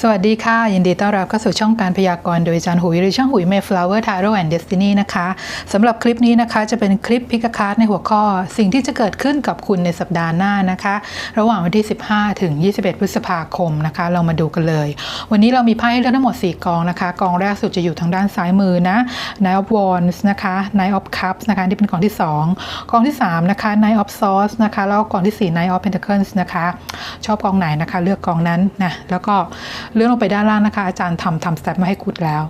สวัสดีค่ะ ยินดีต้อนรับเข้าสู่ช่องการพยากรณ์โดยอาจารย์หุย หรือช่องหุย Mayflower Tarot and Destiny นะคะสำหรับคลิปนี้นะคะ จะเป็นคลิปพิกคาร์ดในหัวข้อ สิ่งที่จะเกิดขึ้นกับคุณในสัปดาห์หน้านะคะ ระหว่างวันที่ 15 ถึง 21 พฤษภาคมนะคะ เรามาดูกันเลย วันนี้เรามีไพ่เลือกทั้งหมด 4 กองนะคะ กองแรกสุดจะอยู่ทางด้านซ้ายมือนะ Knight of Wands นะคะ Knight of Cups นะคะนี่เป็นกองที่ 2 กองที่ 3 นะคะ Knight of Swords นะคะแล้วก็กองที่4 Knight of Pentacles นะคะชอบกองไหนนะคะ เลือกกองนั้นนะแล้วก็เลื่อนลงไปด้านล่างนะคะ อาจารย์ทำทำสเต็ปมาให้คุณแล้ว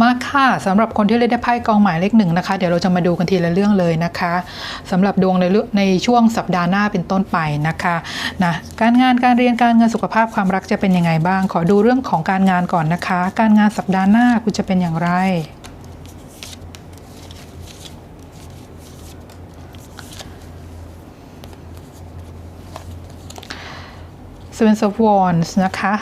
มาค่ะสำหรับคนที่เล่นได้ไพ่กองหมายเลขหนึ่งนะคะ เดี๋ยวเราจะมาดูกันทีละเรื่องเลยนะคะสำหรับดวงในเรื่องในช่วงสัปดาห์หน้าเป็นต้นไปนะคะนะการงานการเรียนการเงินสุขภาพความรักจะเป็นยังไงบ้าง ขอดูเรื่องของการงานก่อนนะคะ การงานสัปดาห์หน้าคุณจะเป็นอย่างไร Seven of Wands นะคะ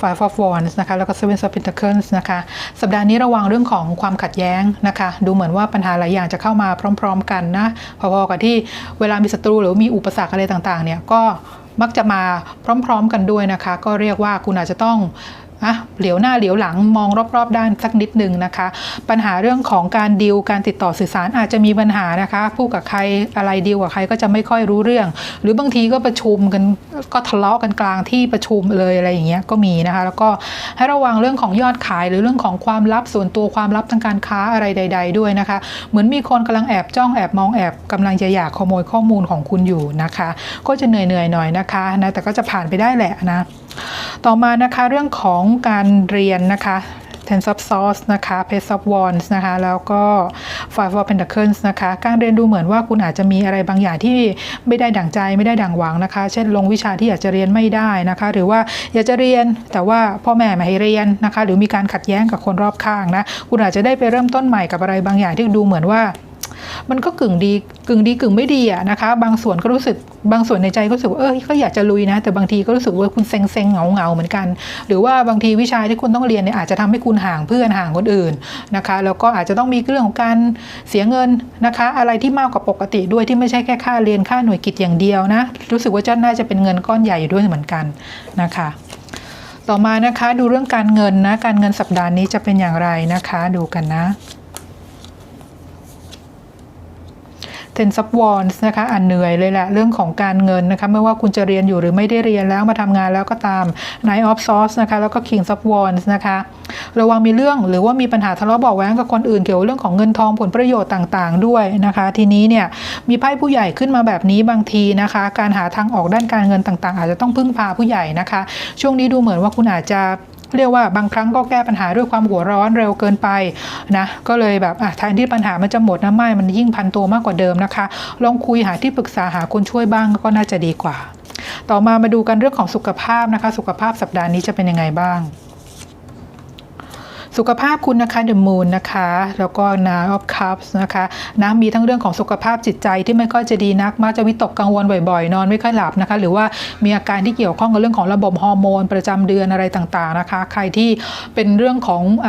Five of Wands นะคะแล้วก็ Seven of Pentacles นะคะสัปดาห์นี้ระวังเรื่องของความขัดแย้งนะคะดูเหมือนว่าปัญหาหลายอย่างจะเข้ามาพร้อม ๆ กันนะพอๆกับที่เวลามีศัตรูหรือมีอุปสรรคอะไรต่างๆเนี่ยก็มักจะมาพร้อม ๆ กันด้วยนะคะ ก็เรียกว่าคุณอาจจะต้อง อะเหลียวหน้าเหลียวหลังมองรอบๆ ด้านสักนิดหนึ่งนะคะ ปัญหาเรื่องของการดีลการติดต่อสื่อสารอาจจะมีปัญหานะคะพูดกับใครอะไรดีลกับใครก็จะไม่ค่อยรู้เรื่อง หรือบางทีก็ประชุมกันก็ทะเลาะกันกลางที่ประชุมเลยอะไรอย่างเงี้ยก็มีนะคะ แล้วก็ให้ระวังเรื่องของยอดขายหรือเรื่องของความลับส่วนตัวความลับทางการค้าอะไรใด ๆ ด้วยนะคะ เหมือนมีคนกำลังแอบจ้องแอบมองแอบกำลังจะอยากขโมยข้อมูลของคุณอยู่นะคะ ก็จะเหนื่อยๆหน่อยนะคะนะแต่ก็จะผ่านไปได้แหละนะ ต่อมานะคะเรื่องของการเรียนนะคะ Ten of Swords นะคะ Page of Wands นะคะ แล้วก็ Five of Pentacles นะคะ การเรียนดูเหมือนว่าคุณอาจจะมีอะไรบางอย่างที่ไม่ได้ดั่งใจไม่ได้ดั่งหวังนะคะ เช่นลงวิชาที่อยากจะเรียนไม่ได้นะคะ หรือว่าอยากจะเรียนแต่ว่าพ่อแม่ไม่ให้เรียนนะคะ หรือมีการขัดแย้งกับคนรอบข้างนะ คุณอาจจะได้ไปเริ่มต้นใหม่กับอะไรบางอย่างที่ดูเหมือนว่า มันก็กึ่งดีกึ่งดีกึ่งไม่ดีอะนะคะ บางส่วนก็รู้สึกบางส่วนในใจก็รู้สึกว่าเออก็อยากจะลุยนะ แต่บางทีก็รู้สึกว่าคุณเซ็งเซ็งเหงาเหงาเหมือนกัน หรือว่าบางทีวิชาที่คุณต้องเรียนเนี่ยอาจจะทำให้คุณห่างเพื่อนห่างคนอื่นนะคะ แล้วก็อาจจะต้องมีเรื่องของการเสียเงินนะคะ อะไรที่มากกว่าปกติด้วยที่ไม่ใช่แค่ค่าเรียนค่าหน่วยกิจอย่างเดียวนะ รู้สึกว่าจะน่าจะเป็นเงินก้อนใหญ่อยู่ด้วยเหมือนกันนะคะต่อมานะคะดูเรื่องการเงินนะการเงินสัปดาห์นี้จะเป็นอย่างไรนะคะ ดูกันนะ Ten of Wands นะคะอ่านเหนื่อยเลยแหละเรื่องของการเงินนะคะไม่ว่าคุณจะเรียนอยู่หรือไม่ได้เรียนแล้วมาทำงานแล้วก็ตาม Knight of Swords นะคะแล้วก็ King of Wands นะคะระวังมีเรื่องหรือว่ามีปัญหาทะเลาะเบาะแว้งกับคนอื่นเกี่ยวกับเรื่องของเงินทองผลประโยชน์ต่างๆ ด้วยนะคะ ทีนี้เนี่ยมีไพ่ผู้ใหญ่ขึ้นมาแบบนี้บางทีนะคะ การหาทางออกด้านการเงินต่างๆ อาจจะต้องพึ่งพาผู้ใหญ่นะคะ ช่วงนี้ดูเหมือนว่าคุณอาจจะ เรียกว่าบางครั้งก็แก้ปัญหาด้วยความหัวร้อนเร็วเกินไปนะก็เลยแบบอะแทนที่ปัญหามันจะหมดนะไม่มันยิ่งพันตัวมากกว่าเดิมนะคะ ลองคุยหาที่ปรึกษาหาคนช่วยบ้างก็น่าจะดีกว่า ต่อมามาดูกันเรื่องของสุขภาพนะคะ สุขภาพสัปดาห์นี้จะเป็นยังไงบ้าง สุขภาพคุณนะคะเดอะมูนนะคะ แล้วก็นาออฟคัพส์นะคะนะมีทั้งเรื่องของสุขภาพจิตใจที่ไม่ค่อยจะดีนักมักจะวิตกกังวลบ่อยๆ นอนไม่ค่อยหลับนะคะ หรือว่ามีอาการที่เกี่ยวข้องกับเรื่องของระบบฮอร์โมน ประจำเดือนอะไรต่างๆนะคะ ใครที่เป็นเรื่องของอ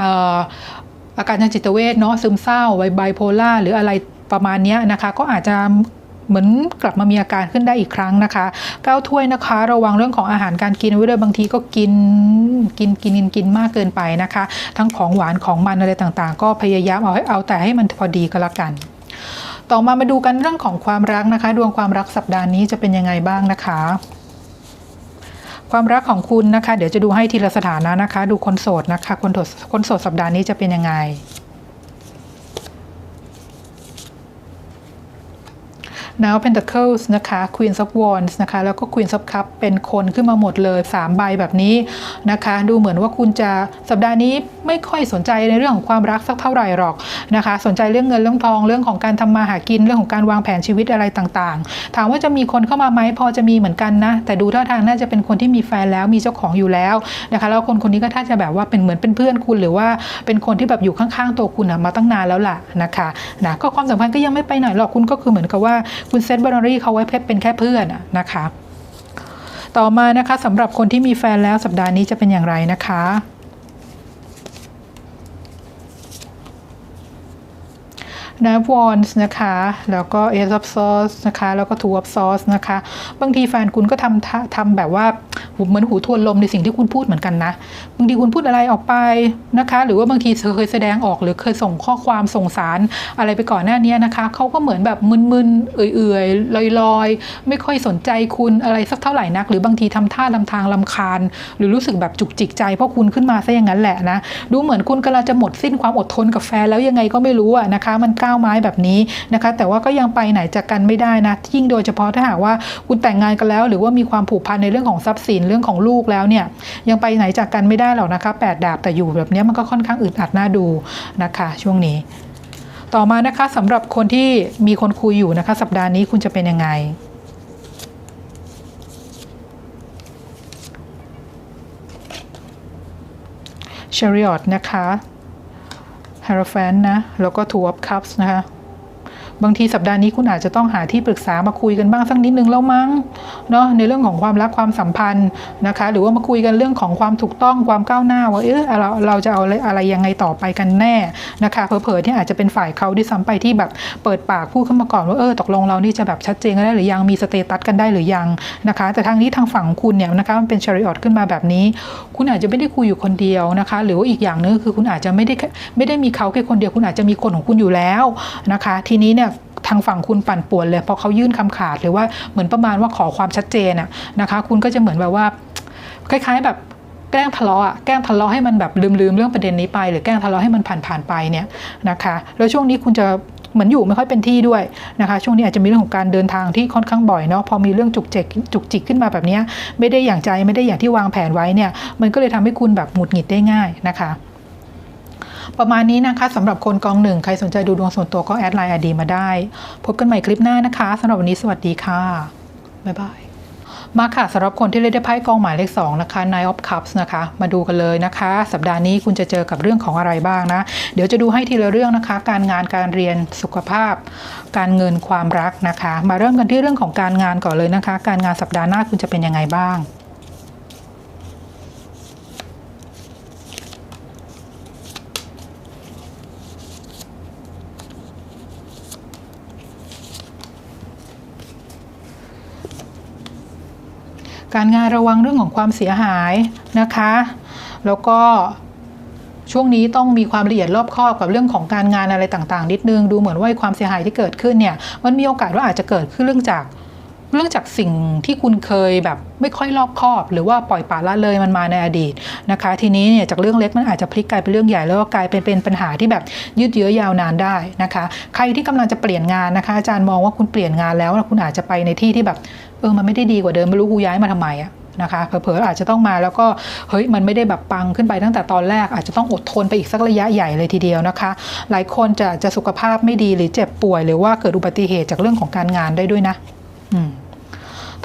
อาการทางจิตเวชเนาะซึมเศร้าไบโพล่าหรืออะไรประมาณนี้นะคะ ก็อาจจะ เหมือนกลับมามีอาการขึ้นได้อีกครั้งนะคะก้าวถ้วยนะคะ ระวังเรื่องของอาหารการกินไว้ด้วยบางทีก็กินกินกินกินกินมากเกินไปนะคะ ทั้งของหวานของมันอะไรต่างๆ ก็พยายามเอาให้เอาแต่ให้มันพอดีก็แล้วกันต่อมามาดูกันเรื่องของความรักนะคะ ดวงความรักสัปดาห์นี้จะเป็นยังไงบ้างนะคะ ความรักของคุณนะคะ เดี๋ยวจะดูให้ทีละสถานะนะคะ ดูคนโสดนะคะ คนโสดคนโสดสัปดาห์นี้จะเป็นยังไง Now Pentacles นะคะ Queen of Wands นะคะแล้วก็ Queen of Cup เป็นคนขึ้นมาหมดเลย 3 ใบแบบนี้นะคะ ดูเหมือนว่าคุณจะสัปดาห์นี้ไม่ค่อยสนใจในเรื่องของความรักสักเท่าไหร่หรอกนะคะ สนใจเรื่องเงินเรื่องทองเรื่องของการทำมาหากินเรื่องของการวางแผนชีวิตอะไรต่างๆ ถามว่าจะมีคนเข้ามาไหมพอจะมีเหมือนกันนะ แต่ดูท่าทางน่าจะเป็นคนที่มีแฟนแล้วมีเจ้าของอยู่แล้วนะคะแล้วคนคนนี้ก็ถ้าจะแบบว่าเป็นเหมือนเป็นเพื่อนคุณหรือว่าเป็นคนที่แบบอยู่ข้างๆตัวคุณนะมาตั้งนานแล้วล่ะนะคะนะก็ความสัมพันธ์ก็ยังไม่ไปไหนหรอกคุณก็คือเหมือนกับว่าคุณเซตบารีเขาไว้เพเป็นแค่เพื่อนนะคะ ต่อมานะคะสำหรับคนที่มีแฟนแล้วสัปดาห์นี้จะเป็นอย่างไรนะคะ นะวอนส์นะคะ แล้วก็เอซอฟซอสนะคะ แล้วก็ทูอัฟซอสนะคะ บางทีแฟนคุณก็ทำทำแบบว่าเหมือนหูทวนลมในสิ่งที่คุณพูดเหมือนกันนะ บางทีคุณพูดอะไรออกไปนะคะ หรือว่าบางทีเคยแสดงออกหรือเคยส่งข้อความส่งสารอะไรไปก่อนหน้านี้นะคะเขาก็เหมือนแบบมึนๆ เอื่อยๆ ลอยๆ ไม่ค่อยสนใจคุณอะไรสักเท่าไหร่นัก หรือบางทีทำท่าลำทางลำคาญ หรือรู้สึกแบบจุกจิกใจเพราะคุณขึ้นมาซะอย่างนั้นแหละนะ ดูเหมือนคุณกำลังจะหมดสิ้นความอดทนกับแฟนแล้วยังไงก็ไม่รู้อะนะคะ มันก้าไม้แบบนี้นะคะ แต่ว่าก็ยังไปไหนจากกันไม่ได้นะ ยิ่งโดยเฉพาะถ้าหากว่าคุณแต่งงานกันแล้ว หรือว่ามีความผูกพันในเรื่องของทรัพย์สินเรื่องของลูกแล้วเนี่ยยังไปไหนจากกันไม่ได้หรอกนะคะแปดดาบแต่อยู่แบบนี้มันก็ค่อนข้างอึดอัดน่าดูนะคะ ช่วงนี้ ต่อมานะคะสำหรับคนที่มีคนคุยอยู่นะคะ สัปดาห์นี้คุณจะเป็นยังไงช a ริออตนะคะ h ฮ r o p h a n t นะ แล้วก็ Two of Cups นะคะ บางทีสัปดาห์นี้คุณอาจจะต้องหาที่ปรึกษามาคุยกันบ้างสักนิดนึงแล้วมั้งเนาะในเรื่องของความรักความสัมพันธ์นะคะ หรือว่ามาคุยกันเรื่องของความถูกต้องความก้าวหน้าว่าเออเราเราจะเอาอะไรยังไงต่อไปกันแน่นะคะเผลอๆที่อาจจะเป็นฝ่ายเขาที่ซ้ำไปที่แบบเปิดปากพูดขึ้นมาก่อนว่าเออตกลงเรานี่จะแบบชัดเจนกันได้หรือยังมีสเตตัสกันได้หรือยังนะคะ แต่ทางนี้ทางฝั่งคุณเนี่ยนะคะมันเป็นชาริออตขึ้นมาแบบนี้ คุณอาจจะไม่ได้คุยอยู่คนเดียวนะคะ หรือว่าอีกอย่างนึงคือคุณอาจจะไม่ได้ไม่ได้มีเขาแค่คนเดียวคุณอาจจะมีคนของคุณอยู่แล้วนะคะ ทีนี้เนี่ย ทางฝั่งคุณปั่นป่วนเลยเพราะเขายื่นคำขาดหรือว่าเหมือนประมาณว่าขอความชัดเจนอะนะคะ คุณก็จะเหมือนแบบว่า คล้าย ๆแบบแกล้งทะเลาะอะแกล้งทะเลาะให้มันแบบลืมๆเรื่องประเด็นนี้ไป หรือแกล้งทะเลาะให้มันผ่านๆไปเนี่ยนะคะแล้วช่วงนี้คุณจะเหมือนอยู่ไม่ค่อยเป็นที่ด้วยนะคะ ช่วงนี้อาจจะมีเรื่องของการเดินทางที่ค่อนข้างบ่อยเนาะพอมีเรื่องจุกจิกจุกจิกขึ้นมาแบบนี้ไม่ได้อย่างใจไม่ได้อย่างที่วางแผนไว้เนี่ยมันก็เลยทำให้คุณแบบหงุดหงิดได้ง่ายนะคะ ประมาณนี้นะคะสำหรับคนกองหนึ่ง ใครสนใจดูดวงส่วนตัวก็แอดไลน์อดีมาได้ พบกันใหม่คลิปหน้านะคะสำหรับวันนี้สวัสดีค่ะ บ๊ายบายมาค่ะสำหรับคนที่เล่นได้ไพ่กองหมายเลข2นะคะ Nine of Cups นะคะ มาดูกันเลยนะคะ สัปดาห์นี้คุณจะเจอกับเรื่องของอะไรบ้างนะ เดี๋ยวจะดูให้ทีละเรื่องนะคะ การงานการเรียนสุขภาพ การเงินความรักนะคะ มาเริ่มกันที่เรื่องของการงานก่อนเลยนะคะ การงานสัปดาห์หน้าคุณจะเป็นยังไงบ้าง การงานระวังเรื่องของความเสียหายนะคะ แล้วก็ช่วงนี้ต้องมีความละเอียดรอบคอบกับเรื่องของการงานอะไรต่างๆ นิดนึง ดูเหมือนว่าความเสียหายที่เกิดขึ้นเนี่ย มันมีโอกาสว่าอาจจะเกิดขึ้นเรื่องจาก เรื่องจากสิ่งที่คุณเคยแบบไม่ค่อยรอบคอบ หรือว่าปล่อยปละละเลยมันมาในอดีตนะคะ ทีนี้เนี่ยจากเรื่องเล็กมันอาจจะพลิกกลายเป็นเรื่องใหญ่แล้วก็กลายเป็นเป็นปัญหาที่แบบยืดเยื้อยาวนานได้นะคะ ใครที่กำลังจะเปลี่ยนงานนะคะ อาจารย์มองว่าคุณเปลี่ยนงานแล้วคุณอาจจะไปในที่ที่แบบเออมันไม่ได้ดีกว่าเดิมไม่รู้กูย้ายมาทำไมอะนะคะเผลอๆอาจจะต้องมาแล้วก็เฮ้ยมันไม่ได้แบบปังขึ้นไปตั้งแต่ตอนแรก อาจจะต้องอดทนไปอีกสักระยะใหญ่เลยทีเดียวนะคะ หลายคนจะจะสุขภาพไม่ดีหรือเจ็บป่วย หรือว่าเกิดอุบัติเหตุจากเรื่องของการงานได้ด้วยนะ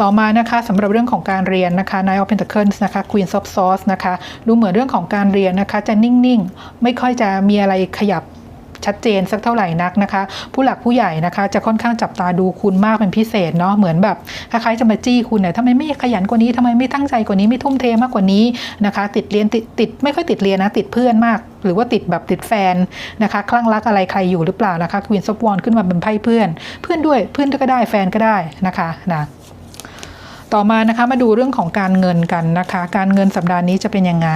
ต่อมานะคะสำหรับเรื่องของการเรียนนะคะ Nine of Pentacles นะคะ Queen of Swords นะคะ ดูเหมือนเรื่องของการเรียนนะคะ จะนิ่งๆ ไม่ค่อยจะมีอะไรขยับชัดเจนสักเท่าไหร่นักนะคะ ผู้หลักผู้ใหญ่นะคะ จะค่อนข้างจับตาดูคุณมากเป็นพิเศษเนาะเหมือนแบบคล้ายๆจะมาจี้คุณเนี่ยทำไมไม่ขยันกว่านี้ทำไมไม่ตั้งใจกว่านี้ไม่ทุ่มเทมากกว่านี้นะคะ ติดเรียนติดติดไม่ค่อยติดเรียนนะ ติดเพื่อนมาก หรือว่าติดแบบติดแฟนนะคะคลั่งรักอะไรใครอยู่หรือเปล่านะคะ Queen of Wands ขึ้นมาเป็นไพ่เพื่อน เพื่อนด้วยเพื่อนก็ได้แฟนก็ได้นะคะนะ ต่อมานะคะมาดูเรื่องของการเงินกันนะคะ การเงินสัปดาห์นี้จะเป็นยังไง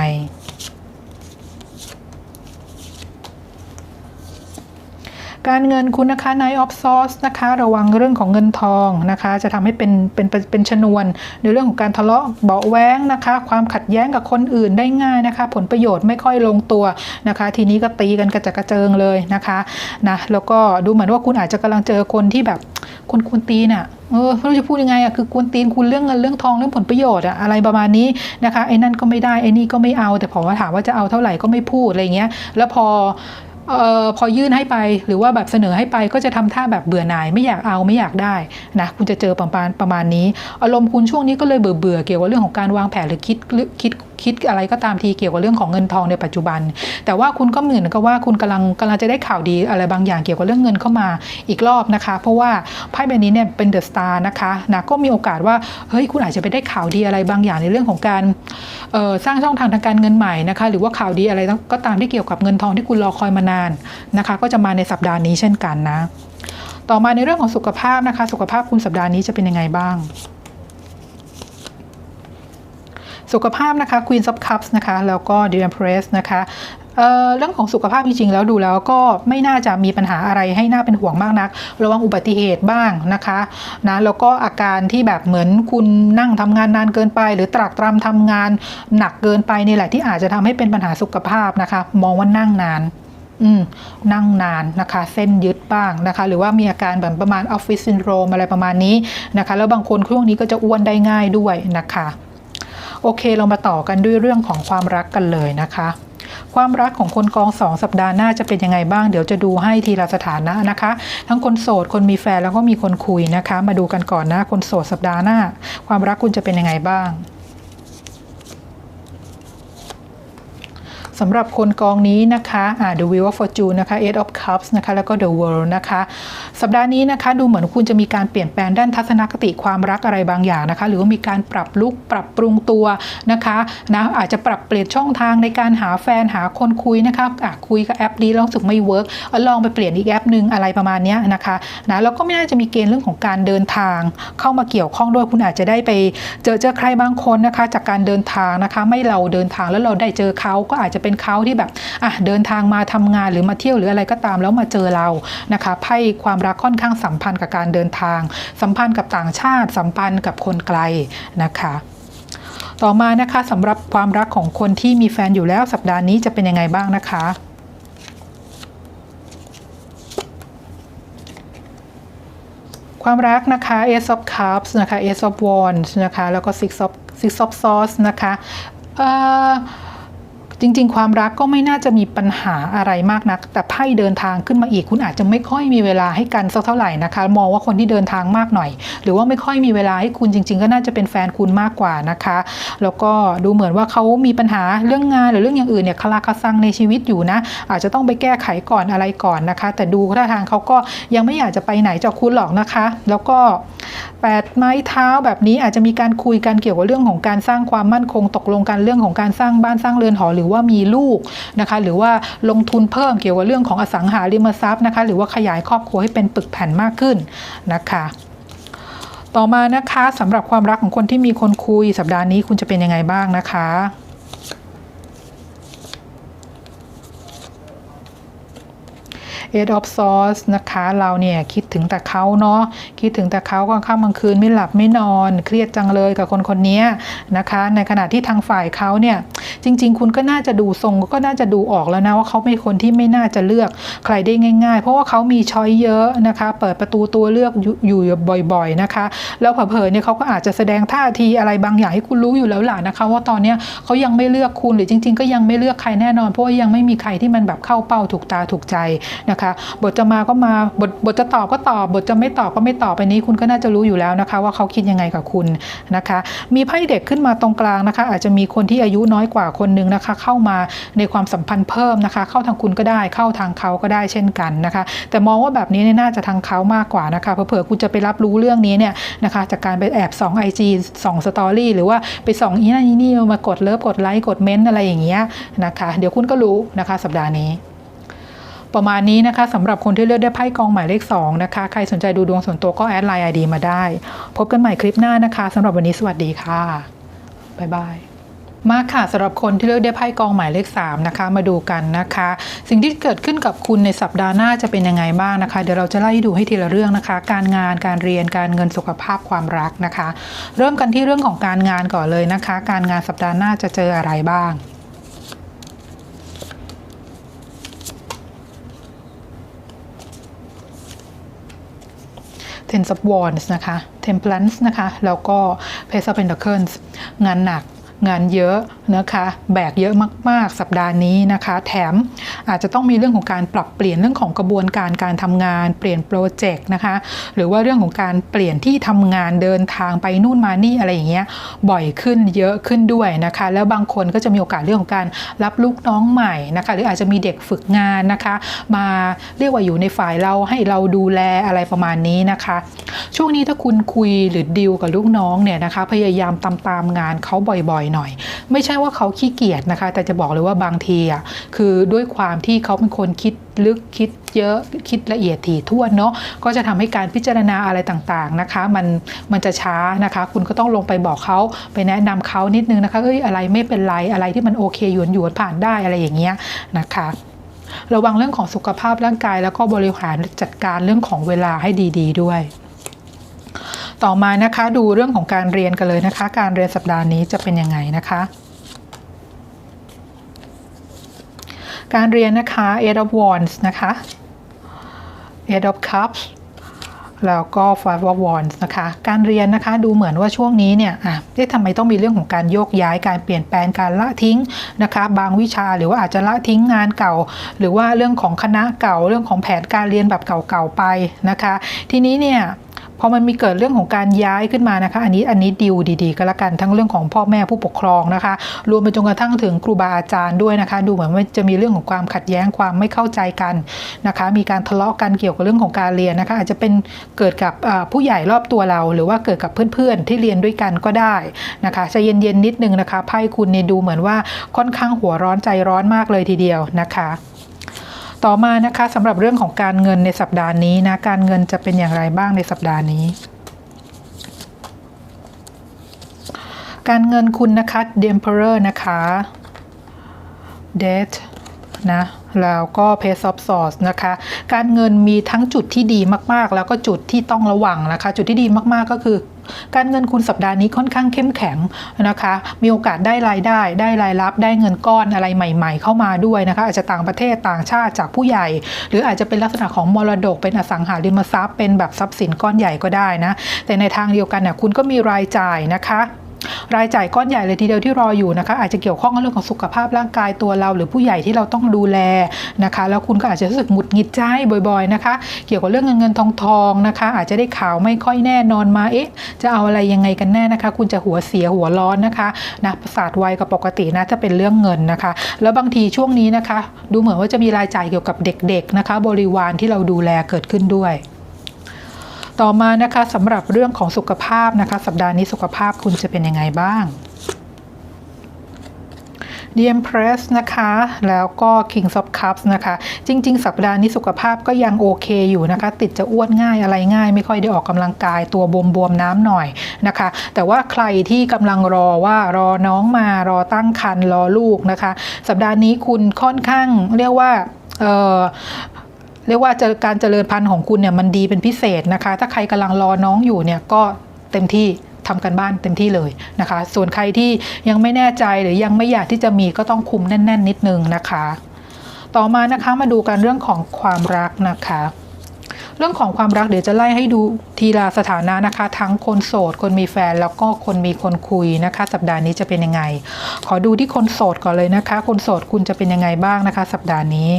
การเงินคุณนะคะ Nine of Swords นะคะระวังเรื่องของเงินทองนะคะ จะทำให้เป็นเป็นเป็นเป็นชนวน ในเรื่องของการทะเลาะเบาะแว้งนะคะ ความขัดแย้งกับคนอื่นได้ง่ายนะคะ ผลประโยชน์ไม่ค่อยลงตัวนะคะ ทีนี้ก็ตีกันกระจัดกระเจิงเลยนะคะนะแล้วก็ดูเหมือนว่าคุณอาจจะกำลังเจอคนที่แบบ คนควรตีน่ะเออไม่รู้จะพูดยังไงอะคือกวนตีนคุณเรื่องเงินเรื่องทองเรื่องผลประโยชน์อะอะไรประมาณนี้นะคะไอ้นั่นก็ไม่ได้ไอ้นี่ก็ไม่เอา แต่พอว่าถามว่าจะเอาเท่าไหร่ก็ไม่พูดอะไรเงี้ย แล้วพอเอ่อพอยื่นให้ไปหรือว่าแบบเสนอให้ไปก็จะทำท่าแบบเบื่อหน่ายไม่อยากเอาไม่อยากได้นะคุณจะเจอประมาณประมาณนี้ อารมณ์คุณช่วงนี้ก็เลยเบื่อเบื่อเกี่ยวกับเรื่องของการวางแผนหรือคิดคิด คิดอะไรก็ตามทีเกี่ยวกับเรื่องของเงินทองในปัจจุบัน แต่ว่าคุณก็เหมือนกับว่าคุณกำลังกำลังจะได้ข่าวดีอะไรบางอย่างเกี่ยวกับเรื่องเงินเข้ามาอีกรอบนะคะ เพราะว่าไพ่ใบนี้เนี่ยเป็นเดอะสตาร์นะคะนะก็มีโอกาสว่าเฮ้ยคุณอาจจะไปได้ข่าวดีอะไรบางอย่างในเรื่องของการสร้างช่องทางทางการเงินใหม่นะคะ หรือว่าข่าวดีอะไรก็ตามที่เกี่ยวกับเงินทองที่คุณรอคอยมานานนะคะ ก็จะมาในสัปดาห์นี้เช่นกันนะ ต่อมาในเรื่องของสุขภาพนะคะ สุขภาพคุณสัปดาห์นี้จะเป็นยังไงบ้าง สุขภาพนะคะ Queen of Cups นะคะ แล้วก็ The Empress นะคะเเรื่องของสุขภาพจริงๆแล้วดูแล้วก็ไม่น่าจะมีปัญหาอะไรให้น่าเป็นห่วงมากนัก ระวังอุบัติเหตุบ้างนะคะนะแล้วก็อาการที่แบบเหมือนคุณนั่งทำงานนานเกินไป หรือตรากตรำทำงานหนักเกินไปนี่แหละที่อาจจะทำให้เป็นปัญหาสุขภาพนะคะ มองว่านั่งนานอืมนั่งนานนะคะ เส้นยึดบ้างนะคะ หรือว่ามีอาการแบบประมาณออฟฟิศซินโดรมอะไรประมาณนี้นะคะ แล้วบางคนช่วงนี้ก็จะอ้วนได้ง่ายด้วยนะคะ โอเคเรามาต่อกันด้วยเรื่องของความรักกันเลยนะคะความรักของคนกองสองสัปดาห์หน้าจะเป็นยังไงบ้าง เดี๋ยวจะดูให้ทีละสถานะนะคะ ทั้งคนโสด คนมีแฟนแล้วก็มีคนคุยนะคะ มาดูกันก่อนนะ คนโสดสัปดาห์หน้า ความรักคุณจะเป็นยังไงบ้าง สำหรับคนกองนี้นะคะอ่า The Wheel of Fortune นะคะ Eight of Cups นะคะ แล้วก็ The World นะคะ สัปดาห์นี้นะคะดูเหมือนคุณจะมีการเปลี่ยนแปลงด้านทัศนคติความรักอะไรบางอย่างนะคะ หรือว่ามีการปรับลุกปรับปรุงตัวนะคะนะอาจจะปรับเปลี่ยนช่องทางในการหาแฟนหาคนคุยนะคะะคุยกับแอปนี้แล้วรู้สึกไม่เวิร์กลองไปเปลี่ยนอีกแอปหนึ่งอะไรประมาณนี้นะคะนะแล้วก็ไม่น่าจะมีเกณฑ์เรื่องของการเดินทางเข้ามาเกี่ยวข้องด้วยคุณอาจจะได้ไปเจอเจอใครบางคนนะคะ จากการเดินทางนะคะ ไม่เราเดินทางแล้วเราได้เจอเขาก็อาจจะเป็นเขาที่แบบอะเดินทางมาทำงานหรือมาเที่ยวหรืออะไรก็ตามแล้วมาเจอเรานะคะไพ่ความรักค่อนข้างสัมพันธ์กับการเดินทาง สัมพันธ์กับต่างชาติ สัมพันธ์กับคนไกลนะคะต่อมานะคะสำหรับความรักของคนที่มีแฟนอยู่แล้วสัปดาห์นี้จะเป็นยังไงบ้างนะคะ ความรักนะคะ Ace of Cups นะคะ Ace of Wands นะคะ แล้วก็ Six of Six of Swords นะคะ จริง ๆ ความรักก็ไม่น่าจะมีปัญหาอะไรมากนัก แต่ไพ่เดินทางขึ้นมาอีก คุณอาจจะไม่ค่อยมีเวลาให้กันสักเท่าไหร่นะคะ มองว่าคนที่เดินทางมากหน่อย หรือว่าไม่ค่อยมีเวลาให้คุณจริง ๆ ก็น่าจะเป็นแฟนคุณมากกว่านะคะ แล้วก็ดูเหมือนว่าเขามีปัญหาเรื่องงานหรือเรื่องอย่างอื่นเนี่ยคลาคาซังในชีวิตอยู่นะ อาจจะต้องไปแก้ไขก่อนอะไรก่อนนะคะ แต่ดูท่าทางเขาก็ยังไม่อยากจะไปไหนจากคุณหรอกนะคะ แล้วก็แปดไม้เท้าแบบนี้อาจจะมีการคุยกันเกี่ยวกับเรื่องของการสร้างความมั่นคงตกลงกันเรื่องของการสร้างบ้านสร้างเรือนหอหรือว่ามีลูกนะคะ หรือว่าลงทุนเพิ่มเกี่ยวกับเรื่องของอสังหาริมทรัพย์นะคะ หรือว่าขยายครอบครัวให้เป็นปึกแผ่นมากขึ้นนะคะต่อมานะคะสำหรับความรักของคนที่มีคนคุยสัปดาห์นี้คุณจะเป็นยังไงบ้างนะคะ Eight of Swords นะคะเราเนี่ยคิดถึงแต่เขาเนาะคิดถึงแต่เขากลางค่ำกลางคืนไม่หลับไม่นอน เครียดจังเลยกับคนคนนี้นะคะ ในขณะที่ทางฝ่ายเขาเนี่ยจริง ๆ คุณก็น่าจะดูทรงก็น่าจะดูออกแล้วนะว่าเขาเป็นคนที่ไม่น่าจะเลือกใครได้ง่าย ๆ เพราะว่าเขามีช้อยเยอะนะคะ เปิดประตูตัวเลือกอยู่อยบ่อยๆนะคะ แล้วเผลอๆเนี่ยเขาก็อาจจะแสดงท่าทีอะไรบางอย่างให้คุณรู้อยู่แล้วล่ะนะคะ ว่าตอนเนี้ยเขายังไม่เลือกคุณหรือจริง ๆ ก็ยังไม่เลือกใครแน่นอนเพราะว่ายังไม่มีใครที่มันแบบเข้าเป้าถูกตาถูกใจนะคะบทจะมาก็มาบทบทจะตอบก็ตอบ บทจะไม่ตอบก็ไม่ตอบไปนี้คุณก็น่าจะรู้อยู่แล้วนะคะ ว่าเขาคิดยังไงกับคุณนะคะ มีไพ่เด็กขึ้นมาตรงกลางนะคะ อาจจะมีคนที่อายุน้อยกว่าคนนึงนะคะ เข้ามาในความสัมพันธ์เพิ่มนะคะ เข้าทางคุณก็ได้เข้าทางเขาก็ได้เช่นกันนะคะ แต่มองว่าแบบนี้เนี่ยน่าจะทางเขามากกว่านะคะเผื่อคุณจะไปรับรู้เรื่องนี้เนี่ยนะคะจากการไปแอบส่องไอจีส่องสตอรี่หรือว่าไปส่องอีนั่นนี่มากดเลิฟกดไลค์กดเม้นต์อะไรอย่างเงี้ยนะคะ เดี๋ยวคุณก็รู้นะคะสัปดาห์นี้ ประมาณนี้นะคะสำหรับคนที่เลือกได้ไพ่กองหมายเลข2นะคะ ใครสนใจดูดวงส่วนตัวก็แอดไลน์ไอดีมาได้ พบกันใหม่คลิปหน้านะคะสำหรับวันนี้สวัสดีค่ะ บ๊ายบายมาค่ะสำหรับคนที่เลือกได้ไพ่กองหมายเลข3นะคะมาดูกันนะคะ สิ่งที่เกิดขึ้นกับคุณในสัปดาห์หน้าจะเป็นยังไงบ้างนะคะ เดี๋ยวเราจะไล่ดูให้ทีละเรื่องนะคะ การงานการเรียนการเงินสุขภาพความรักนะคะ เริ่มกันที่เรื่องของการงานก่อนเลยนะคะ การงานสัปดาห์หน้าจะเจออะไรบ้าง Ten of Wands นะคะ Temperance นะคะ แล้วก็ Page of Pentacles งานหนักงานเยอะนะคะ แบกเยอะมาก ๆ สัปดาห์นี้นะคะ แถม อาจจะต้องมีเรื่องของการปรับเปลี่ยนเรื่องของกระบวนการการทำงาน เปลี่ยนโปรเจกต์นะคะ หรือว่าเรื่องของการเปลี่ยนที่ทำงานเดินทางไปนู่นมานี่อะไรอย่างเงี้ยบ่อยขึ้นเยอะขึ้นด้วยนะคะ แล้วบางคนก็จะมีโอกาสเรื่องของการรับลูกน้องใหม่นะคะ หรืออาจจะมีเด็กฝึกงานนะคะ มาเรียกว่าอยู่ในฝ่ายเราให้เราดูแลอะไรประมาณนี้นะคะ ช่วงนี้ถ้าคุณคุยหรือดีลกับลูกน้องเนี่ยนะคะ พยายามตามตามงานเขาบ่อยๆหน่อย ไม่ใช่ว่าเขาขี้เกียจนะคะ แต่จะบอกเลยว่าบางทีอะคือด้วยความที่เขาเป็นคนคิดลึกคิดเยอะคิดละเอียดถี่ถ้วนเนาะก็จะทำให้การพิจารณาอะไรต่างๆนะคะ มันมันจะช้านะคะ คุณก็ต้องลงไปบอกเขาไปแนะนำเขานิดนึงนะคะเอ้ยอะไรไม่เป็นไรอะไรที่มันโอเคหยวนหยวนผ่านได้อะไรอย่างเงี้ยนะคะระวังเรื่องของสุขภาพร่างกาย แล้วก็บริหารจัดการเรื่องของเวลาให้ดี ๆ ด้วย ต่อมานะคะดูเรื่องของการเรียนกันเลยนะคะ การเรียนสัปดาห์นี้จะเป็นยังไงนะคะ การเรียนนะคะ Eight of Wands นะคะ Eight of Cups แล้วก็ Five of Wands นะคะ การเรียนนะคะดูเหมือนว่าช่วงนี้เนี่ยอะเอ๊ะทำไมต้องมีเรื่องของการโยกย้ายการเปลี่ยนแปลงการละทิ้งนะคะ บางวิชาหรือว่าอาจจะละทิ้งงานเก่า หรือว่าเรื่องของคณะเก่าเรื่องของแผนการเรียนแบบเก่าๆไปนะคะ ทีนี้เนี่ย พอมันมีเกิดเรื่องของการย้ายขึ้นมานะคะ อันนี้อันนี้ดิวดีๆก็แล้วกันทั้งเรื่องของพ่อแม่ผู้ปกครองนะคะ รวมไปจนกระทั่งถึงครูบาอาจารย์ด้วยนะคะ ดูเหมือนว่าจะมีเรื่องของความขัดแย้งความไม่เข้าใจกันนะคะ มีการทะเลาะกันเกี่ยวกับเรื่องของการเรียนนะคะ อาจจะเป็นเกิดกับผู้ใหญ่รอบตัวเรา หรือว่าเกิดกับเพื่อนๆที่เรียนด้วยกันก็ได้นะคะใจะเย็นๆนิดนึงนะคะไพ่คุณเนี่ยดูเหมือนว่าค่อนข้างหัวร้อนใจร้อนมากเลยทีเดียวนะคะ ต่อมานะคะสำหรับเรื่องของการเงินในสัปดาห์นี้นะการเงินจะเป็นอย่างไรบ้างในสัปดาห์นี้ การเงินคุณนะคะ The Emperor นะคะ Death นะแล้วก็ Page of Swords นะคะ การเงินมีทั้งจุดที่ดีมากๆ แล้วก็จุดที่ต้องระวังนะคะ จุดที่ดีมากๆก็คือ การเงินคุณสัปดาห์นี้ค่อนข้างเข้มแข็งนะคะ มีโอกาสได้รายได้ ได้รายรับ ได้เงินก้อนอะไรใหม่ ๆ เข้ามาด้วยนะคะ อาจจะต่างประเทศต่างชาติจากผู้ใหญ่ หรืออาจจะเป็นลักษณะของมรดก เป็นอสังหาริมทรัพย์ เป็นแบบทรัพย์สินก้อนใหญ่ก็ได้นะ แต่ในทางเดียวกันเนี่ยคุณก็มีรายจ่ายนะคะ รายจ่ายก้อนใหญ่เลยทีเดียวที่รออยู่นะคะ อาจจะเกี่ยวข้องกับเรื่องของสุขภาพร่างกายตัวเรา หรือผู้ใหญ่ที่เราต้องดูแลนะคะ แล้วคุณก็อาจจะรู้สึกหงุดหงิดใจบ่อย ๆนะคะ เกี่ยวกับเรื่องเงินเงินทองทองนะคะ อาจจะได้ข่าวไม่ค่อยแน่นอนมาเอ๊ะจะเอาอะไรยังไงกันแน่นะคะ คุณจะหัวเสียหัวร้อนนะคะนะประสาทไวกับปกตินะถ้าเป็นเรื่องเงินนะคะ แล้วบางทีช่วงนี้นะคะ ดูเหมือนว่าจะมีรายจ่ายเกี่ยวกับเด็กๆนะคะ บริวารที่เราดูแลเกิดขึ้นด้วย ต่อมานะคะสำหรับเรื่องของสุขภาพนะคะ สัปดาห์นี้สุขภาพคุณจะเป็นยังไงบ้าง The Empress นะคะ แล้วก็ King of Cups นะคะ จริง ๆ สัปดาห์นี้สุขภาพก็ยังโอเคอยู่นะคะ ติดจะอ้วนง่ายอะไรง่าย ไม่ค่อยได้ออกกำลังกายตัวบวมๆน้ำหน่อยนะคะ แต่ว่าใครที่กำลังรอว่ารอน้องมารอตั้งครรภ์รอลูกนะคะ สัปดาห์นี้คุณค่อนข้างเรียกว่าเออ เรียกว่าจอการเจริญพันธุ์ของคุณเนี่ยมันดีเป็นพิเศษนะคะ ถ้าใครกำลังรอน้องอยู่เนี่ยก็เต็มที่ทำกันบ้านเต็มที่เลยนะคะ ส่วนใครที่ยังไม่แน่ใจหรือยังไม่อยากที่จะมีก็ต้องคุมแน่น ๆ นิดนึงนะคะ ต่อมานะคะมาดูกันเรื่องของความรักนะคะ เรื่องของความรักเดี๋ยวจะไล่ให้ดูทีละสถานะนะคะ ทั้งคนโสด คนมีแฟนแล้วก็คนมีคนคุยนะคะ สัปดาห์นี้จะเป็นยังไง ขอดูที่คนโสดก่อนเลยนะคะ คนโสดคุณจะเป็นยังไงบ้างนะคะ สัปดาห์นี้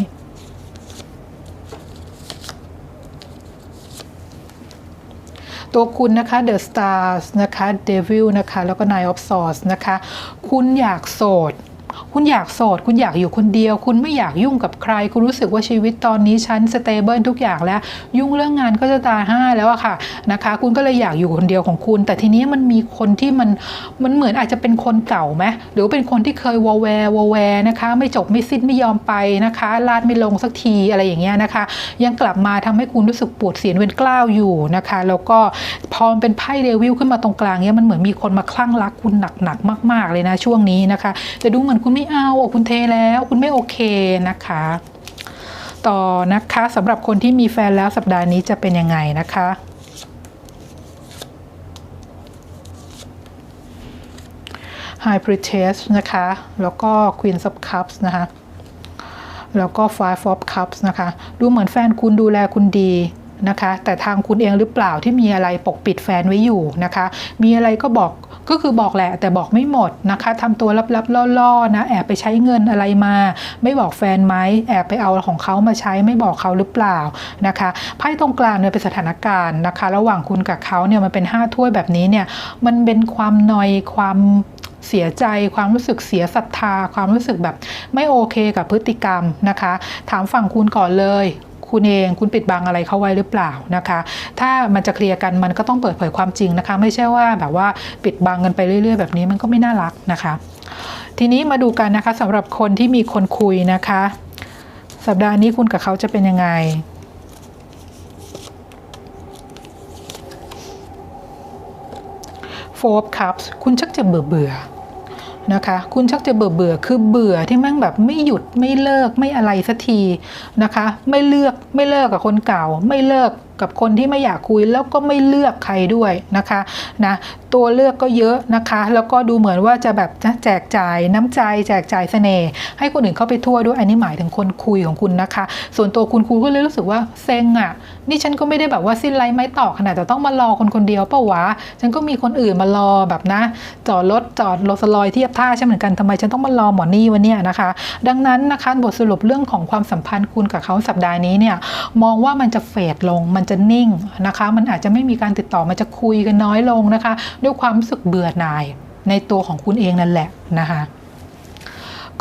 ตัวคุณนะคะ The Stars นะคะ Devil นะคะ แล้วก็ Nine of Swords นะคะ คุณอยากโสด คุณอยากโสด คุณอยากอยู่คนเดียว คุณไม่อยากยุ่งกับใคร คุณรู้สึกว่าชีวิตตอนนี้ฉันสเตเบิลทุกอย่างแล้ว ยุ่งเรื่องงานก็จะตายห้าแล้วอะค่ะนะคะ คุณก็เลยอยากอยู่คนเดียวของคุณ แต่ทีนี้มันมีคนที่มันมันเหมือนอาจจะเป็นคนเก่าไหมหรือว่าเป็นคนที่เคยวอแวร์วอแวร์นะคะ ไม่จบไม่สิ้นไม่ยอมไปนะคะลาดไม่ลงสักทีอะไรอย่างเงี้ยนะคะ ยังกลับมาทำให้คุณรู้สึกปวดเสียนเวียนกล้าวอยู่นะคะ แล้วก็พอเป็นไพ่เดวิลขึ้นมาตรงกลางเนี้ยมันเหมือนมีคนมาคลั่งรักคุณหนักๆมาก ๆเลยนะช่วงนี้นะคะ จะดูเหมือนคุณไม่เอาคุณเทแล้ว คุณไม่โอเคนะคะ ต่อนะคะสำหรับคนที่มีแฟนแล้วสัปดาห์นี้จะเป็นยังไงนะคะ High Priestess นะคะ แล้วก็ Queen of Cups นะคะ แล้วก็ Five of Cups นะคะ ดูเหมือนแฟนคุณดูแลคุณดีนะคะ แต่ทางคุณเองหรือเปล่าที่มีอะไรปกปิดแฟนไว้อยู่นะคะ มีอะไรก็บอก ก็คือบอกแหละแต่บอกไม่หมดนะคะทำตัวลับๆล่อๆนะแอบไปใช้เงินอะไรมา ไม่บอกแฟนไหมแอบไปเอาของเขามาใช้ไม่บอกเขาหรือเปล่านะคะไพ่ตรงกลางเนี่ยเป็นสถานการณ์นะคะ ระหว่างคุณกับเขาเนี่ยมันเป็นห้าถ้วยแบบนี้เนี่ยมันเป็นความนอยความเสียใจความรู้สึกเสียศรัทธา ความรู้สึกแบบไม่โอเคกับพฤติกรรมนะคะ ถามฝั่งคุณก่อนเลย คุณเอง คุณปิดบังอะไรเขาไว้หรือเปล่านะคะ ถ้ามันจะเคลียร์กันมันก็ต้องเปิดเผยความจริงนะคะ ไม่ใช่ว่าแบบว่าปิดบังกันไปเรื่อย ๆ แบบนี้มันก็ไม่น่ารักนะคะ ทีนี้มาดูกันนะคะสำหรับคนที่มีคนคุยนะคะ สัปดาห์นี้คุณกับเขาจะเป็นยังไงโฟร์คัพคุณชักจะเบื่อเบื่อ นะคะ คุณชักจะเบื่อเบื่อคือเบื่อที่แม่งแบบไม่หยุดไม่เลิกไม่อะไรสักทีนะคะ ไม่เลือกไม่เลิกกับคนเก่า ไม่เลิก กับคนที่ไม่อยากคุยแล้วก็ไม่เลือกใครด้วยนะคะนะตัวเลือกก็เยอะนะคะ แล้วก็ดูเหมือนว่าจะแบบจะแจกจ่ายน้ำใจ แจกจ่ายเสน่ห์ให้คนอื่นเข้าไปทั่วด้วยอันนี้หมายถึงคนคุยของคุณนะคะ ส่วนตัวคุณครูก็เลยรู้สึกว่าเซ็งอะนี่ฉันก็ไม่ได้แบบว่าสิ้นไรไม่ต่อขนาดจะต้องมารอคนคนเดียวเปล่าวะฉันก็มีคนอื่นมารอแบบนะ จอดรถจอดรถสลอยเทียบท่าใช่เหมือนกันทำไมฉันต้องมารอหมอนี่วันนี้นะคะ ดังนั้นนะคะบทสรุปเรื่องของความสัมพันธ์คุณกับเขาสัปดาห์นี้เนี่ยมองว่ามันจะเฟดลงมันจะนิ่งนะคะ มันอาจจะไม่มีการติดต่อมันจะคุยกันน้อยลงนะคะ ด้วยความรู้สึกเบื่อหน่ายในตัวของคุณเองนั่นแหละนะคะ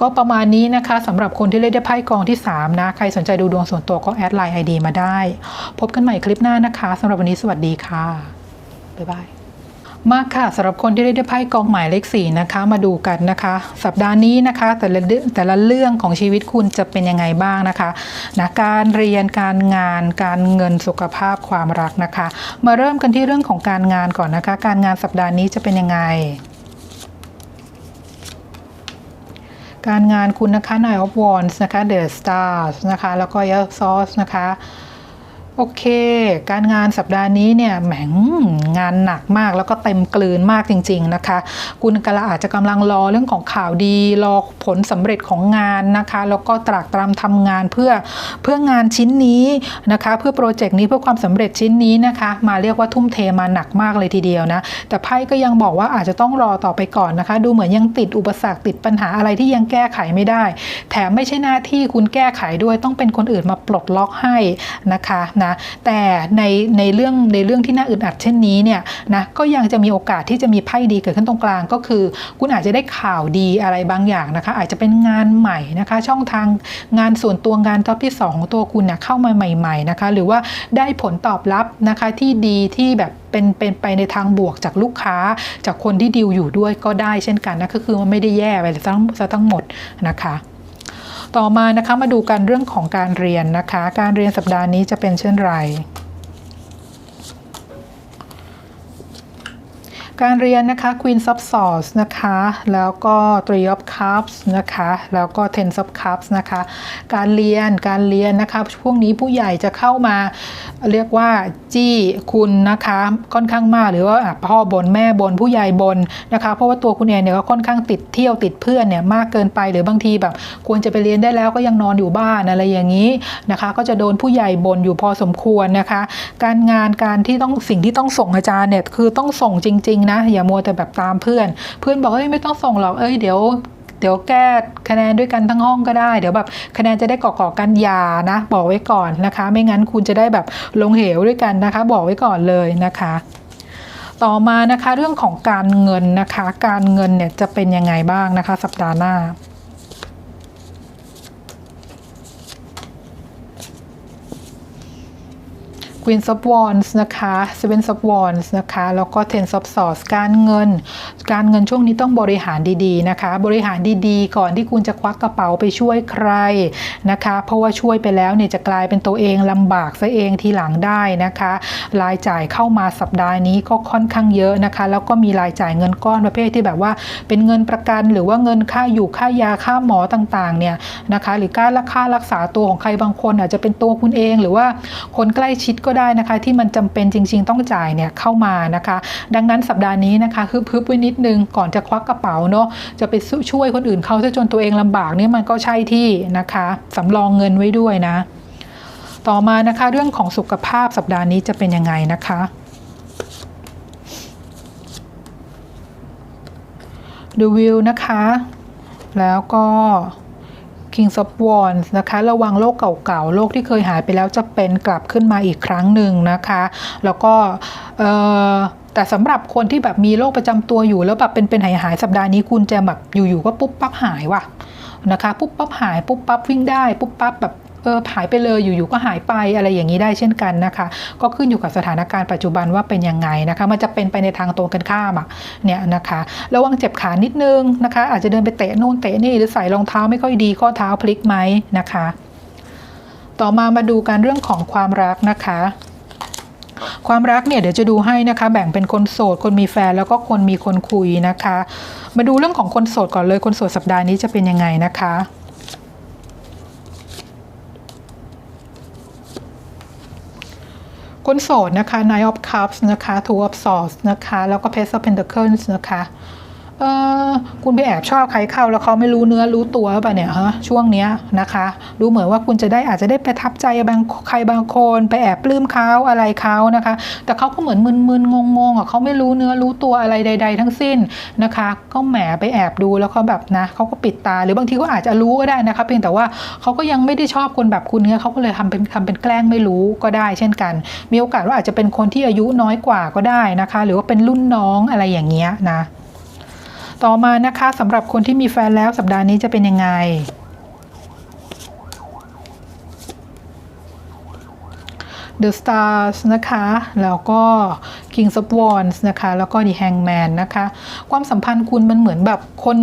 ก็ประมาณนี้นะคะสำหรับคนที่เล่นได้ไพ่กองที่ 3 นะ ใครสนใจดูดวงส่วนตัวก็แอดไลน์ไอดีมาได้ พบกันใหม่คลิปหน้านะคะสำหรับวันนี้สวัสดีค่ะ บ๊ายบาย มากค่ะสำหรับคนที่ได้ไพ่กองหมายเลขสี่นะคะมาดูกันนะคะ สัปดาห์นี้นะคะแต่ละเรื่องแต่ละเรื่องของชีวิตคุณจะเป็นยังไงบ้างนะคะนะการเรียนการงานการเงินสุขภาพความรักนะคะ มาเริ่มกันที่เรื่องของการงานก่อนนะคะ การงานสัปดาห์นี้จะเป็นยังไงการงานคุณนะคะ Nine of Wands นะคะ The Stars นะคะแล้วก็ y a s o s นะคะ โอเค การงานสัปดาห์นี้เนี่ยแหมงงานหนักมากแล้วก็เต็มกลืนมากจริง ๆนะคะ คุณกละอาจจะกำลังรอเรื่องของข่าวดี รอผลสำเร็จของงานนะคะ แล้วก็ตรากตรำทำงานเพื่อเพื่องานชิ้นนี้นะคะ เพื่อโปรเจกต์นี้เพื่อความสำเร็จชิ้นนี้นะคะ มาเรียกว่าทุ่มเทมาหนักมากเลยทีเดียวนะ แต่ไพ่ก็ยังบอกว่าอาจจะต้องรอต่อไปก่อนนะคะ ดูเหมือนยังติดอุปสรรคติดปัญหาอะไรที่ยังแก้ไขไม่ได้ แถมไม่ใช่หน้าที่คุณแก้ไขด้วยต้องเป็นคนอื่นมาปลดล็อกให้นะคะนะแต่ในในเรื่องในเรื่องที่น่าอึดอัดเช่นนี้เนี่ยนะก็ยังจะมีโอกาสที่จะมีไพ่ดีเกิดขึ้นตรงกลางก็คือ คุณอาจจะได้ข่าวดีอะไรบางอย่างนะคะ อาจจะเป็นงานใหม่นะคะ ช่องทางงานส่วนตัวงานท็อปที่ 2 ของตัวคุณเนี่ยเข้ามาใหม่ ๆนะคะ หรือว่าได้ผลตอบรับนะคะที่ดีที่แบบเป็นเป็นไปในทางบวกจากลูกค้าจากคนที่ดีลอยู่ด้วยก็ได้เช่นกันนะก็คือมันไม่ได้แย่ไปเลยซะทั้งหมดนะคะ ต่อมานะคะมาดูกันเรื่องของการเรียนนะคะ การเรียนสัปดาห์นี้จะเป็นเช่นไร การเรียนนะคะ Queen of Swords นะคะ แล้วก็ Three of Cups นะคะ แล้วก็ Ten of Cups นะคะ การเรียน การเรียนนะคะพวกนี้ผู้ใหญ่จะเข้ามาเรียกว่าจี้คุณนะคะ ค่อนข้างมากหรือว่าพ่อบนแม่บนผู้ใหญ่บนนะคะ เพราะว่าตัวคุณเองเนี่ยก็ค่อนข้างติดเที่ยวติดเพื่อนเนี่ยมากเกินไปหรือบางทีแบบควรจะไปเรียนได้แล้วก็ยังนอนอยู่บ้านอะไรอย่างนี้นะคะ ก็จะโดนผู้ใหญ่บนอยู่พอสมควรนะคะ การงานการที่ต้องสิ่งที่ต้องส่งอาจารย์เนี่ยคือต้องส่งจริง ๆนะ อย่ามัวแต่แบบตามเพื่อน เพื่อนบอกเอ้ยไม่ต้องส่งหรอกเอ้ยเดี๋ยวเดี๋ยวแก้คะแนนด้วยกันทั้งห้องก็ได้ เดี๋ยวแบบคะแนนจะได้เกาะๆกันอยานะ บอกไว้ก่อนนะคะ ไม่งั้นคุณจะได้แบบลงเหวด้วยกันนะคะ บอกไว้ก่อนเลยนะคะต่อมานะคะเรื่องของการเงินนะคะ การเงินเนี่ยจะเป็นยังไงบ้างนะคะ สัปดาห์หน้า Queen of Wands นะคะ Seven of Wands นะคะ แล้วก็ Ten of Swords การเงิน การเงินช่วงนี้ต้องบริหารดีๆนะคะ บริหารดีๆ ก่อนที่คุณจะควักกระเป๋าไปช่วยใครนะคะ เพราะว่าช่วยไปแล้วเนี่ยจะกลายเป็นตัวเองลำบากซะเองทีหลังได้นะคะ รายจ่ายเข้ามาสัปดาห์นี้ก็ค่อนข้างเยอะนะคะ แล้วก็มีรายจ่ายเงินก้อนประเภทที่แบบว่า เป็นเงินประกันหรือว่าเงินค่าอยู่ค่ายาค่าหมอต่างๆเนี่ยนะคะ หรือการรักค่ารักษาตัวของใครบางคนอาจจะเป็นตัวคุณเองหรือว่าคนใกล้ชิดก็ได้นะคะ ที่มันจำเป็นจริง ๆ ต้องจ่ายเนี่ยเข้ามานะคะ ดังนั้นสัปดาห์นี้นะคะคือพึบไว้นิดนึงก่อนจะควักกระเป๋าเนาะจะไปช่วยคนอื่นเขาซะจนตัวเองลำบากเนี่ยมันก็ใช่ที่นะคะสำรองเงินไว้ด้วยนะ ต่อมานะคะเรื่องของสุขภาพสัปดาห์นี้จะเป็นยังไงนะคะดูวิวนะคะ แล้วก็ King of Wands นะคะ ระวังโรคเก่าๆโรคที่เคยหายไปแล้วจะเป็นกลับขึ้นมาอีกครั้งหนึ่งนะคะ แล้วก็แต่สำหรับคนที่แบบมีโรคประจำตัวอยู่ แล้วแบบเป็นเป็นหายหายๆสัปดาห์นี้คุณจะแบบอยู่ๆก็ปุ๊บปั๊บหายว่ะนะคะ ปุ๊บปั๊บหายปุ๊บปั๊บวิ่งได้ ปุ๊บปั๊บแบบ อออหายไปเลยอยู่ๆก็หายไปอะไรอย่างนี้ได้เช่นกันนะคะ ก็ขึ้นอยู่กับสถานการณ์ปัจจุบันว่าเป็นยังไงนะคะ มันจะเป็นไปในทางตรงกันข้ามอะเนี่ยนะคะระวังเจ็บขานิดนึงนะคะ อาจจะเดินไปเตะนู่นเตะนี่หรือใส่รองเท้าไม่ค่อยดีข้อเท้าพลิกไหมนะคะ ต่อมามาดูกันเรื่องของความรักนะคะความรักเนี่ยเดี๋ยวจะดูให้นะคะ แบ่งเป็นคนโสด คนมีแฟนแล้วก็คนมีคนคุยนะคะ มาดูเรื่องของคนโสดก่อนเลยคนโสดสัปดาห์นี้จะเป็นยังไงนะคะ คนโสดนะคะ Nine of Cups นะคะ Two of Swords นะคะ แล้วก็ Page of Pentacles นะคะ เออคุณไปแอบชอบใครเข้าแล้วเขาไม่รู้เนื้อรู้ตัวหรือเปล่าเนี่ยฮะช่วงเนี้ยนะคะ ดูเหมือนว่าคุณจะได้อาจจะได้ประทับใจบางใครบางคนไปแอบปลื้มเขาอะไรเขานะคะ แต่เขาก็เหมือนมึนๆงงๆอะเขาไม่รู้เนื้อรู้ตัวอะไรใด ๆ ทั้งสิ้นนะคะ ก็แหมไปแอบดูแล้วเขาแบบนะเขาก็ปิดตา หรือบางทีก็อาจจะรู้ก็ได้นะคะเพียงแต่ว่าเขาก็ยังไม่ได้ชอบคนแบบคุณเนี่ยเขาก็เลยทำเป็นทำเป็นแกล้งไม่รู้ก็ได้ เช่นกัน มีโอกาสว่าอาจจะเป็นคนที่อายุน้อยกว่าก็ได้นะคะ หรือว่าเป็นรุ่นน้องอะไรอย่างเงี้ยนะ ต่อมานะคะสำหรับคนที่มีแฟนแล้วสัปดาห์นี้จะเป็นยังไง The Stars นะคะ แล้วก็ King of Wands นะคะ แล้วก็ The Hangman นะคะ ความสัมพันธ์คุณมันเหมือนแบบคน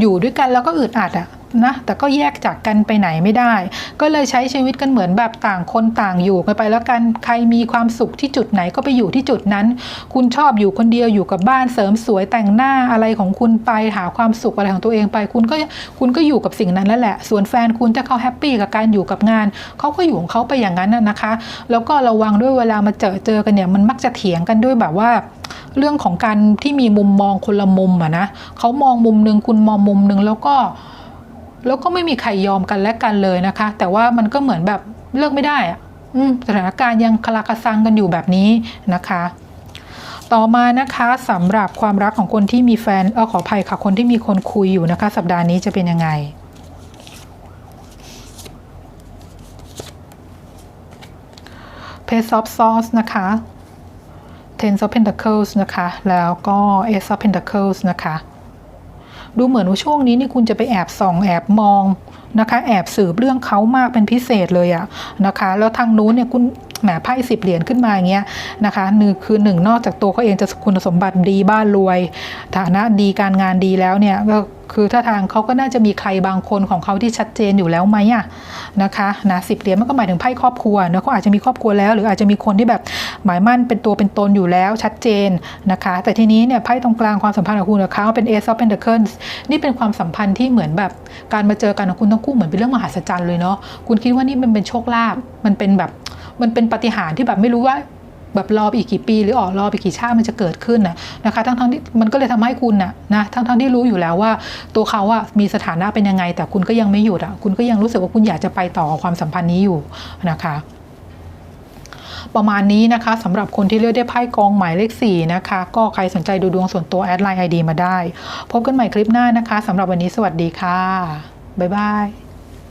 อยู่ด้วยกันแล้วก็อึดอัดอะ นะแต่ก็แยกจากกันไปไหนไม่ได้ ก็เลยใช้ชีวิตกันเหมือนแบบต่างคนต่างอยู่กันไปแล้วกันใครมีความสุขที่จุดไหนก็ไปอยู่ที่จุดนั้น คุณชอบอยู่คนเดียวอยู่กับบ้านเสริมสวยแต่งหน้าอะไรของคุณไปหาความสุขอะไรของตัวเองไป คุณก็คุณก็อยู่กับสิ่งนั้นแล้วแหละ ส่วนแฟนคุณถ้าเขาแฮปปี้กับการอยู่กับงานเขาก็อยู่ของเขาไปอย่างนั้นนะนะคะ แล้วก็ระวังด้วยเวลามาเจอเจอกันเนี่ยมันมักจะเถียงกันด้วยแบบว่าเรื่องของการที่มีมุมมองคนละมุมอะนะเขามองมุมหนึ่งคุณมองมุมหนึ่งแล้วก็ แล้วก็ไม่มีใครยอมกันและกันเลยนะคะ แต่ว่ามันก็เหมือนแบบเลิกไม่ได้อะอืมสถานการณ์ยังคลากระซังกันอยู่แบบนี้นะคะ ต่อมานะคะสำหรับความรักของคนที่มีแฟนเออขออภัยค่ะคนที่มีคนคุยอยู่นะคะ สัปดาห์นี้จะเป็นยังไง Page of Swords นะคะ Ten of Pentacles นะคะ แล้วก็ Ace of Pentacles นะคะ ดูเหมือนว่าช่วงนี้นี่คุณจะไปแอบส่องแอบมองนะคะ แอบสืบเรื่องเขามากเป็นพิเศษเลยอะนะคะ แล้วทางนู้นเนี่ยคุณแหมไพ่สิบเหรียญขึ้นมาอย่างเงี้ยนะคะหนึ่งคือหนึ่งนอกจากตัวเขาเองจะคุณสมบัติดีบ้านรวย ฐานะดีการงานดีแล้วเนี่ยก็ คือถ้าทางเขาก็น่าจะมีใครบางคนของเขาที่ชัดเจนอยู่แล้วไหมอะนะคะนะสิบเหรียญมันก็หมายถึงไพ่ครอบครัวเนอะเขาอาจจะมีครอบครัวแล้ว หรืออาจจะมีคนที่แบบหมายมั่นเป็นตัวเป็นตนอยู่แล้วชัดเจนนะคะ แต่ทีนี้เนี่ยไพ่ตรงกลางความสัมพันธ์ของคุณกับเขาเป็น Ace of Pentacles นี่เป็นความสัมพันธ์ที่เหมือนแบบการมาเจอกันของคุณทั้งคู่เหมือนเป็นเรื่องมหัศจรรย์เลยเนาะคุณคิดว่านี่มันเป็นโชคลาภมันเป็นแบบมันเป็นปฏิหารที่แบบไม่รู้ว่า แบบรอไปอีกกี่ปี หรือออกรอไปกี่ชาติมันจะเกิดขึ้นนะนะคะ ทั้งทั้งๆที่มันก็เลยทำให้คุณน่ะนะทั้งทั้งๆที่รู้อยู่แล้วว่า ตัวเขาอะมีสถานะเป็นยังไง แต่คุณก็ยังไม่หยุดอะคุณก็ยังรู้สึกว่าคุณอยากจะไปต่อความสัมพันธ์นี้อยู่นะคะประมาณนี้นะคะสำหรับคนที่เลือกได้ไพ่กองหมายเลข 4 นะคะ ก็ใครสนใจดูดวงส่วนตัวแอดไลน์ไอดีมาได้ พบกันใหม่คลิปหน้านะคะสำหรับวันนี้สวัสดีค่ะ บ๊ายบาย